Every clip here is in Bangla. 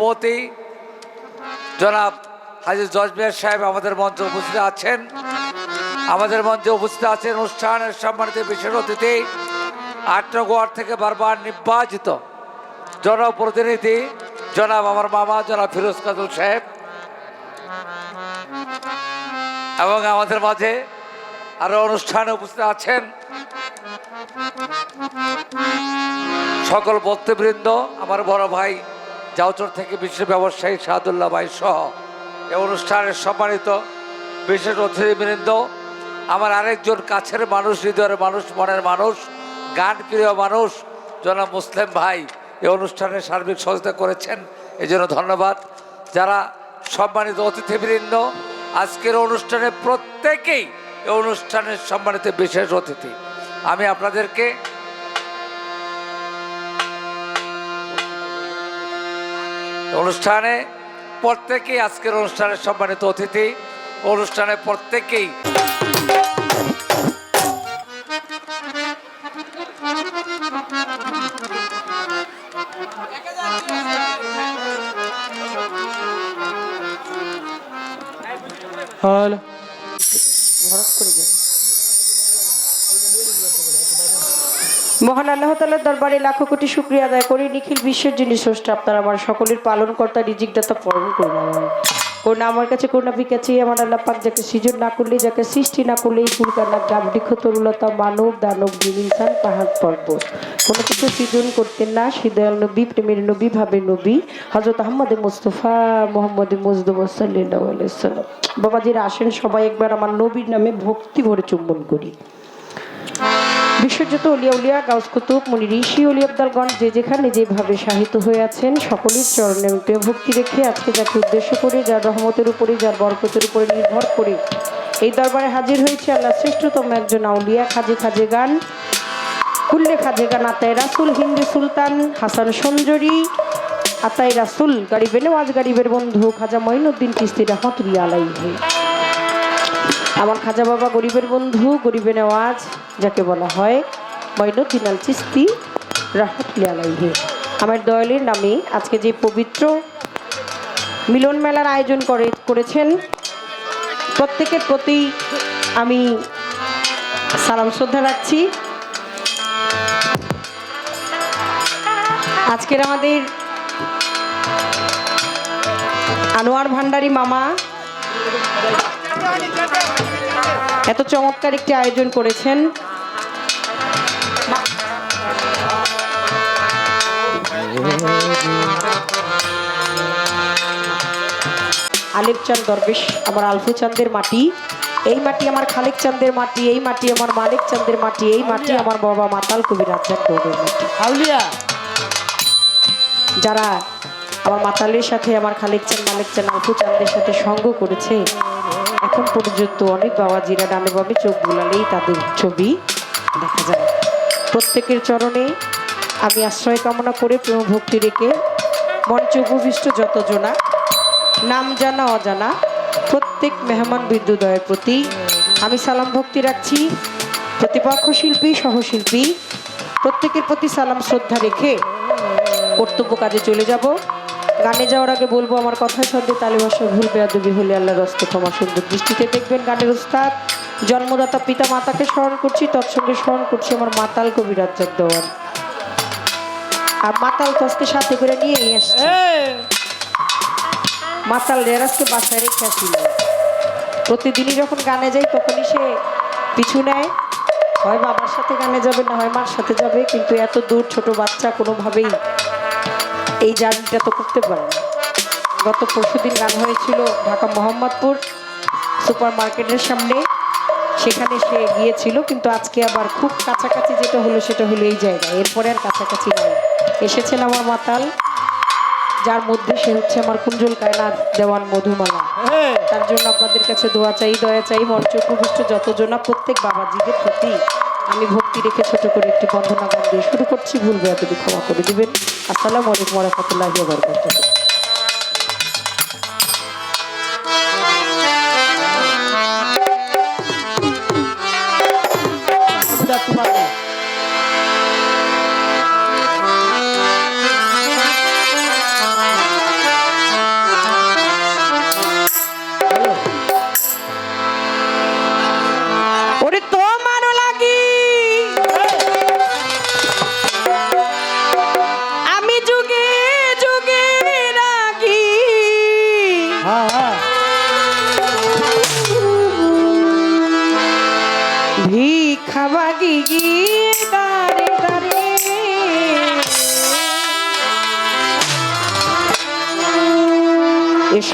সভাপতি জনাব হাজি জজমিয়ার সাহেব আমাদের মঞ্চে উপস্থিত আছেন। আমাদের মঞ্চে উপস্থিত আছেন অনুষ্ঠানের সম্মানিত বিশেষ অতিথি, আটনগর থেকে বারবার নির্বাচিত জনপ্রতিনিধি, জনাব আমার মামা, জনাব ফিরোজ কাজল সাহেব। এবং আমাদের মাঝে আরও অনুষ্ঠানে উপস্থিত আছেন সকল বক্তবৃন্দ, আমার বড় ভাই জাউচর থেকে বিশ্ব ব্যবসায়ী সাদুল্লাহ ভাই সহ এই অনুষ্ঠানের সম্মানিত বিশেষ অতিথিবৃন্দ, আমার আরেকজন কাছের মানুষ, হৃদয়ের মানুষ, মনের মানুষ গান প্রিয় মানুষ, জনাব মুসলিম ভাই এই অনুষ্ঠানে সার্বিক সহযোগিতা করেছেন। এই জন্য ধন্যবাদ। যারা সম্মানিত অতিথিবৃন্দ, আজকের অনুষ্ঠানে প্রত্যেকেই এই অনুষ্ঠানের সম্মানিত বিশেষ অতিথি। আমি আপনাদেরকে অনুষ্ঠানে প্রত্যেকেই আজকের অনুষ্ঠানে সম্মানিত অতিথি। অনুষ্ঠানে প্রত্যেকেই হ্যালো। মহান আল্লাহ তালার দরবারে লাখো কোটি শুক্রিয়া আদায় করি। নিখিল বিশ্বের যিনি স্রষ্টা, আপনার আমার সকলের পালন কর্তা রিজিকদাতা পরম করুন করুণা আমার কাছে করুণা বিকাছি আমার আল্লাহ পাক যাকে সৃজন না করলে, যাকে সৃষ্টি না করলে, এই পুরকার গাম বৃক্ষ, তরুলতা, মানব, দানব ইনসান, পাহাড়, পর্বত। কোনো কিছু সৃজন করতেন না সিদয়াল নবী, প্রেমের নবী ভাবে নবী হজরত আহমদ মুস্তফা মোহাম্মদ মুজদুম আলাইসাল্লাম বাবাজিরা আসেন সবাই একবার আমার নবীর নামে ভক্তি ভরে চুম্বন করি। বিশ্বযত উলিয়া উলিয়া গাউস কুতুব, মুনি ঋষি, অলি আবদালগণ যে যেখানে যেভাবে সাহিত্য হয়ে আছেন, সকলের চরণে আমি প্রিয় ভক্তি রেখে আজকে যাকে উদ্দেশ্য করে, যার রহমতের উপরে, যার বরকতের উপরে নির্ভর করে এই দরবারে হাজির হয়েছে আল্লাহ শ্রেষ্ঠতম একজন আউলিয়া, খাজে খাজে গান, কুল্লে খাজে গান আতায় রাসুল, হিন্দি সুলতান, হাসান সঞ্জরি, আতাই রাসুল গাড়িবে নেওয়াজ গাড়িবের বন্ধু, খাজা মঈনুদ্দিন চিস্তি রহমতুল্লাহ আলাইহি। আমার খাজা বাবা গরিবের বন্ধু, গরিবের নেওয়াজ, যাকে বলা হয় মঈনুদ্দিন আল চিস্তি রহমতুল্লাহ আমার দয়ালের নামে আজকে যে পবিত্র মিলন মেলার আয়োজন করে, করেছেন, প্রত্যেকের প্রতি আমি সালাম, শ্রদ্ধা রাখছি। আজকের আমাদের আনোয়ার ভান্ডারী মামা এত চমৎকার একটি আয়োজন করেছেন। আলিফ চাঁদ দরবেশ আমার আলফু চাঁদের মাটি। এই মাটি আমার খালেক চাঁদের মাটি এই মাটি আমার মালিক চাঁদের মাটি এই মাটি আমার বাবা মাতাল কবি রাজ্জাক দৌড়ের মাটি। আউলিয়া যারা আমার মাতালের সাথে আমার খালেক চান মালিক চান আলফু চাঁদের সাথে সঙ্গ করেছে এখন পর্যন্ত অনেক বাবাজিরা ডানে বামে চোখ বুলালেই তাদের ছবি দেখা যায়। প্রত্যেকের চরণে আমি আশ্রয় কামনা করে প্রেম ভক্তি রেখে মঞ্চে উপবিষ্ট যতজনা, নাম জানা, অজানা, প্রত্যেক মেহমান বিদ্যুদয়ের প্রতি আমি সালাম ভক্তি রাখছি। প্রতিপক্ষ শিল্পী, সহশিল্পী, প্রত্যেকের প্রতি সালাম, শ্রদ্ধা রেখে কর্তব্য কাজে চলে যাব। গানে যাওয়ার আগে বলব আমার কথা ছন্দে তালে ভাষা ভুল বেয়াদবি হলে আল্লাহ রস্ত ক্ষমা সুন্দর দৃষ্টিতে দেখবেন গানের উস্তাদ। জন্মদাতা পিতা মাতাকে স্মরণ করছি, তৎসঙ্গে স্মরণ করছি আমার মাতাল কবি রাজ্জাক দেওয়ান আর মাতাল কস্তে সাথে করে নিয়ে এসছে মাতাল রেরাজকে বাসায় রেখে আসিল প্রতিদিনই যখন গানে যাই, তখনই সে পিছু নেয়। হয় বাবার সাথে গানে যাবে, না হয় মার সাথে যাবে, কিন্তু এত দূর ছোট বাচ্চা কোনোভাবেই এই জার্নিটা তো করতে পারে না। গত পরশুদিন গান হয়েছিল ঢাকা মোহাম্মদপুর সুপার মার্কেটের সামনে। সেখানে সে গিয়েছিল কিন্তু আজকে আবার খুব কাছাকাছি যেটা হলো সেটা হলো এই জায়গায়। এরপরে আর কাছাকাছি নাই। এসেছেন আমার মাতাল যার মধ্যে সে হচ্ছে আমার কুঞ্জল কায়নাথ দেওয়ান মধুমালা। তার জন্য আপনাদের কাছে দোয়া চাই দয়া চাই মঞ্চ উপবিষ্ট যতজনা প্রত্যেক বাবাজিদের প্রতি। আমি ভক্তি রেখে ছোট করে একটি বন্ধনা গান দিয়ে শুরু করছি। ভুলবে যদি ক্ষমা করে দেবেন। আসসালাম আলাইকুম রহমতুল্লাহ বরকাতুহ ওরে তো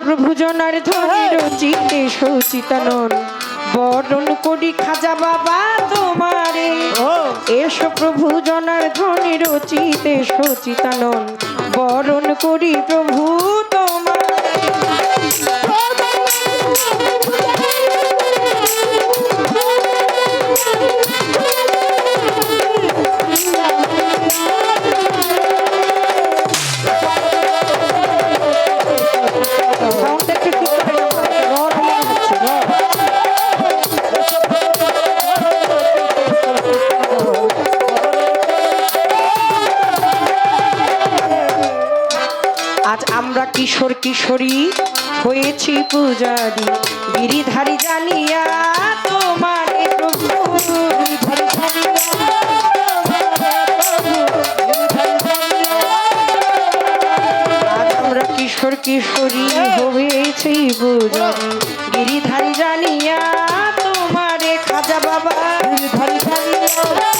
চক্রভূজনার ধনী রচিতে সৌচিতানন বরণ করি খাজা বাবা তোমারে এসো প্রভু জনার ধনী রচিতে সচিতানন বরণ করি প্রভু তোমার কিশোরী হয়েছি পূজারি। গিরিধারি জানিয়া তোমার আমরা কিশোর কিশোরী হয়েছি পূজারি। গিরিধারি জানিয়া তোমারে খাজা বাবা। গিরিধারি জানিয়া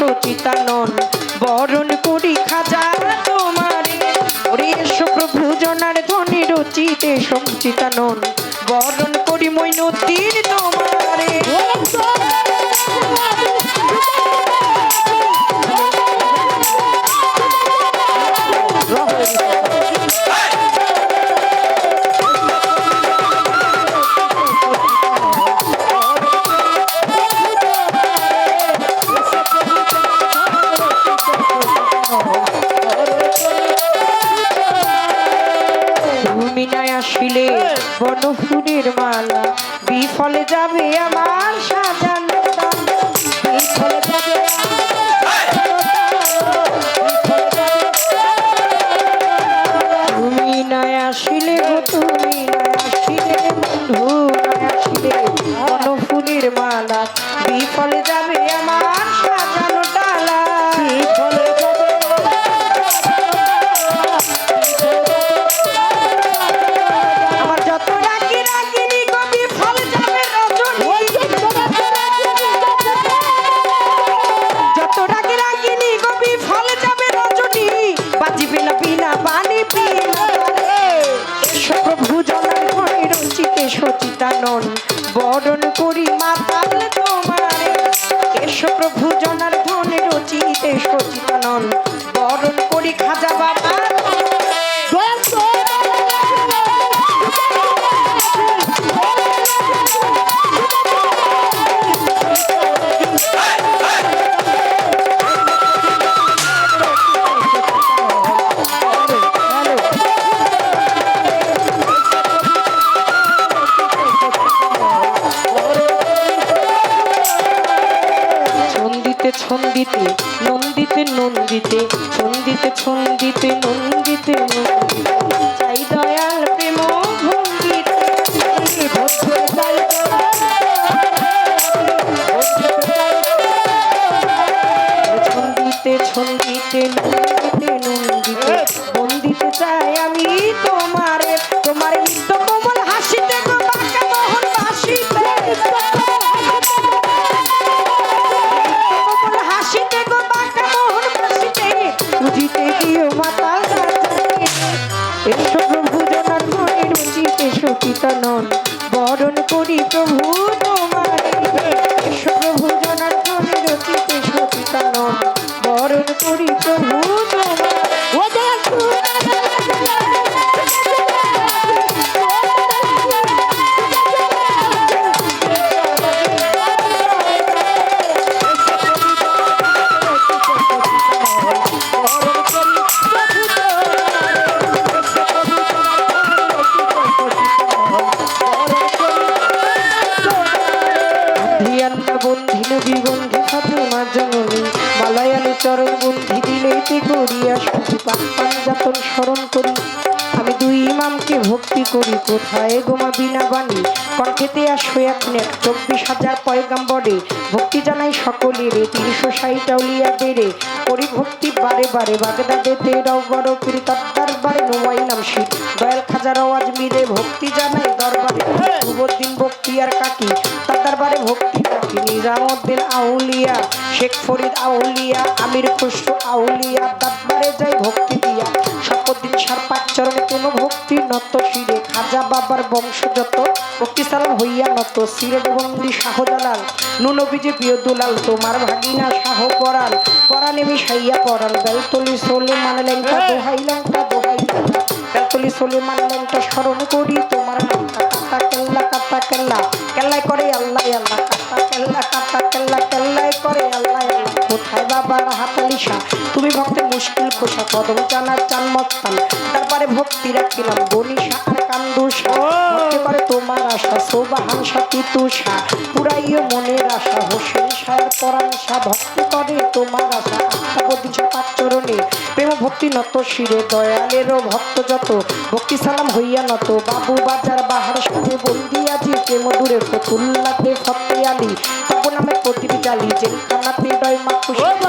সচিতানন বরণ করি খাজা তোমার। ওরে এসো প্রভু জনার ধনী রচিতে সঞ্চিতানন বরণ করি মৈনতি সচিতানন বরণ করি মাতাল তোমার এসো প্রভু জনা নন্দিতে নন্দিতে ছন্দিতে নন্দিতে চাই দয়াল প্রেম ছন্দিতে ছন্দিতে নন্দিতে Thank you. হরিয়ান্না বন্ধিল বিবন্ধে ফাতেমা জননী মালায়ালে চরণ বন্ধি দিলেইতে করিয়া শুধু পান যাতন স্মরণ করি। আমি দুই ইমামকে ভক্তি করি কোথায় গোমা বিনা বাণী? কণ্ঠেতে আসো এক নেক চব্বিশ হাজার পয়গাম্বরে। ভক্তি জানাই সকলেরে তিনশো ষাট আউলিয়া বেড়ে। করি ভক্তি বারে বারে বাগদাদে তেরাও বড় করি তত্তার বারে নোয়াই নাম শীত দয়াল খাজারাও আজমিরে ভক্তি জানাই দরবারে। দিন ভক্তি আর কাকি তার দরবারে ভক্তি কাকি নিজামুদ্দিন আউলিয়া, শেখ ফরিদ আউলিয়া, আমির খুসরু আউলিয়া, দরবারে যাই ভক্তি দিয়া। শপথদিন সার পাঁচ চরণে ভক্তি নত শিরে। খাজা বাবার বংশ যত ভক্তি সালাম হইয়া নত। সিরে বন্দি শাহজালাল নুনবিজে প্রিয় দুলাল, তোমার ভাগিনা শাহ পরাল পরা নেমি সাইয়া পরাল বেলতলি সোলে মানে লেঙ্কা দোহাই লেঙ্কা দোহাই বেলতলি সোলে মানে লেঙ্কা স্মরণ করি, তোমার কাটা কেল্লা কাটা কেল্লা। কেল্লাই করে আল্লাহ আল্লাহ। বাবার হাতালিশা তুমি ভক্তের মুশকিল খোসা কদম জানা চান মস্তান তারপরে ভক্তি রাখিলাম বনিশা আর কান্দুষা। করে তোমার আশা সোবাহান সাথী তুষা। পুরাইও মনের আশা হোসেন সাহের পরাংশা ভক্তি করে তোমার আশা আত্মাবদিশা পাচরণে প্রেম ভক্তি নত শিরে দয়ালেরও ভক্ত যত। ভক্তি সালাম হইয়া নত বাবু বাজার বাহার সাথে বন্দি আজি। প্রেম দূরে ফতুল্লাতে ফতে আলী। তব নামে প্রতিটি জালি জেলখানাতে ডয় মা খুশি।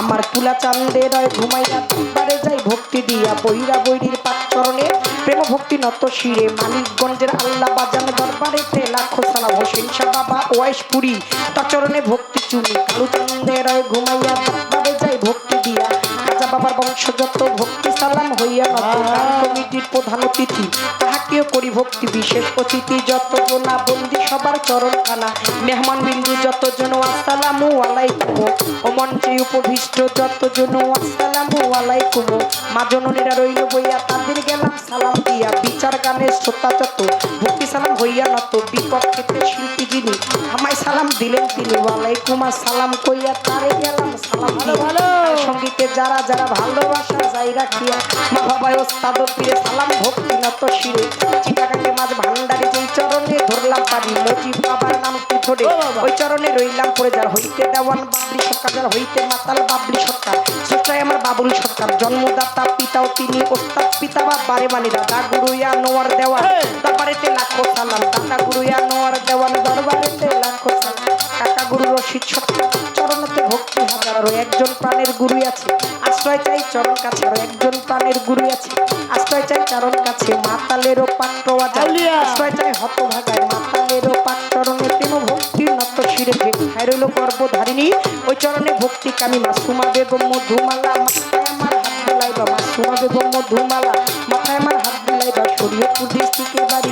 আমার কুলা চান্দে রয় ঘুমাইয়া তিনবারে যাই ভক্তি দিয়া বৈরা বৈরির পাচরণে প্রেম ভক্তি নত শিরে মানিকগঞ্জের আল্লাহ বাজান দরবারেতে লাখো সালাম হোসেন শাহ বাবা ওয়াইশপুরি, তচরণে ভক্তি চুনি কালু চান্দে রয় ঘুমাইয়া বারে বাবার বংশযত ভক্তি সালাম হইয়া নত কমিটির প্রধান অতিথি। তাহাকেও করি ভক্তি বিশেষ অতিথি যত জনা বন্দি সবার চরণ খানা মেহমান বিন্দু যত জন, আসসালামু আলাইকুম। ও মঞ্চে উপবিষ্ট যত জন, আসসালামু আলাইকুম। মা জননীরা রইল বইয়া, তাদের গেলাম সালাম দিয়া। বিচার গানের শ্রোতা যত, ভক্তি সালাম হইয়া নত। বিপক্ষেতে শিল্পী যিনি আমায় সালাম দিলেন তিনি। ওয়ালাইকুম সালাম কইয়া তারে গেলাম সালাম ভালো ভালো সঙ্গীতে যারা যারা ভালোবাসা যাই রাখিয়া মা বাবায় ওস্তাদ পীরে সালাম ভক্তি নত শিরে চিটাকাকে মাঝ ভান্ডারে যেই চরণে ধরলাম পারি মজিব বাবার নাম কি ধরে ওই চরণে রইলাম পরে যার হইতে দেওয়ান বাবলি সরকার যার হইতে মাতাল বাবলি সরকার সৃষ্টায় আমার বাবুল সরকার জন্মদাতা পিতাও তিনি ওস্তাদ পিতা বা বারে মানি দাদা গুরুয়া নোয়ার দেওয়ান দরবারেতে লাখো সালাম দাদা গুরুয়া নোয়ার দেওয়ান দরবারেতে লাখো সালাম কাকা গুরু রশিদ সরকার আরও একজন প্রাণের গুরু আছে। আশ্রয় চাই চরণ কাছে আরও একজন প্রাণের গুরু আছে। আশ্রয় চাই চরণ কাছে মাতালেরও পাত্র আশ্রয় চাই হত ভাগায় মাতালেরও পাত্রণে প্রেম ভক্তি নত শিরে যে খাইরইল গর্ভধারিণী ওই চরণে ভক্তি কামি মাসুমা বেগম মধুমালা মাথায় আমার হাত বুলাইবা মাসুমা বেগম মধুমালা মাথায় আমার হাত বুলাইবা শরীয়তপুর ডিস্ট্রিক্টের বাড়ি